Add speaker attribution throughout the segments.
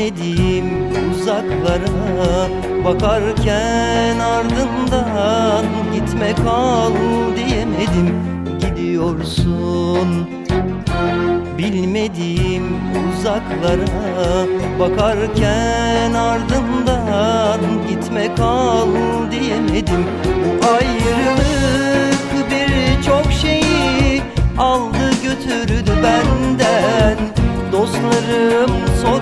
Speaker 1: Bilmediğim uzaklara Bakarken ardından Gitme kal diyemedim. Gidiyorsun Bilmediğim uzaklara Bakarken ardından Gitme kal diyemedim. Bu ayrılık birçok şeyi Aldı götürdü benden. Dostlarım sordular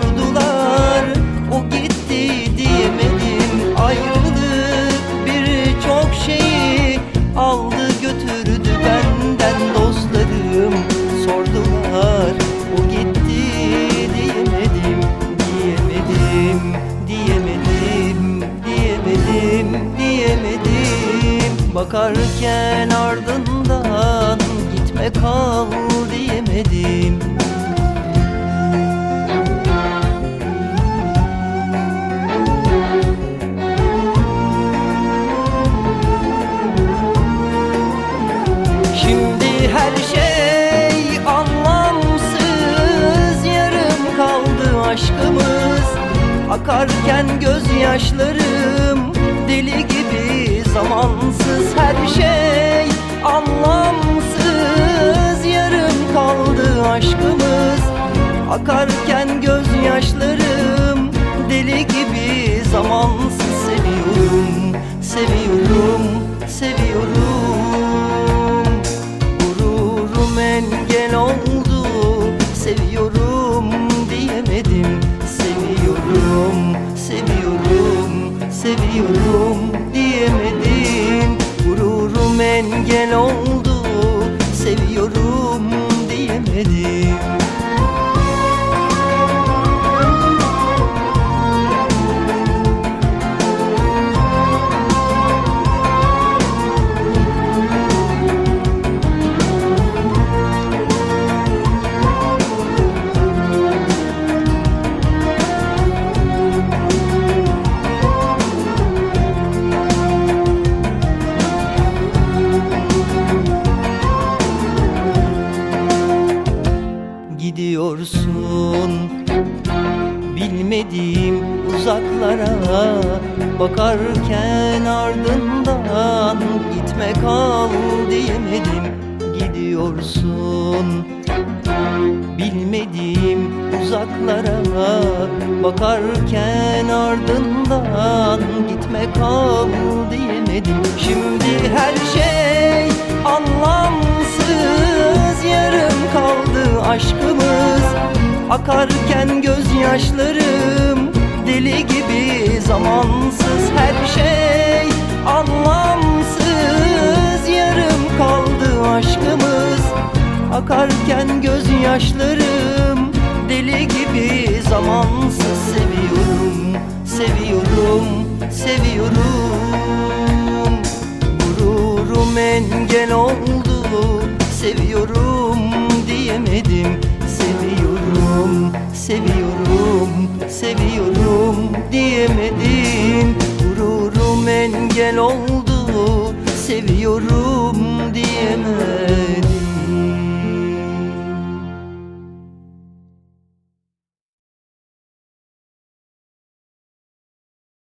Speaker 1: Bakarken ardından gitme kal diyemedim. Şimdi her şey anlamsız Yarım kaldı aşkımız. Akarken gözyaşlarım Deli gibi zamansız şey anlamsız Yarım kaldı aşkımız. Akarken gözyaşlarım Deli gibi zamansız. Seviyorum, seviyorum, seviyorum. Gururum engel oldu Seviyorum diyemedim. Seviyorum, seviyorum, seviyorum engel oldu Seviyorum diyemedim gidiyorsun? Bilmediğim uzaklara Bakarken ardından Gitme kal diyemedim. Gidiyorsun. Bilmediğim uzaklara Bakarken ardından Gitme kal diyemedim. Şimdi her şey aşkımız. Akarken gözyaşlarım Deli gibi zamansız her şey. Anlamsız yarım kaldı aşkımız. Akarken gözyaşlarım Deli gibi zamansız. Seviyorum, seviyorum, seviyorum. Gururum engel oldu Seviyorum, seviyorum, diyemedim. Gururum engel oldu Seviyorum diyemedim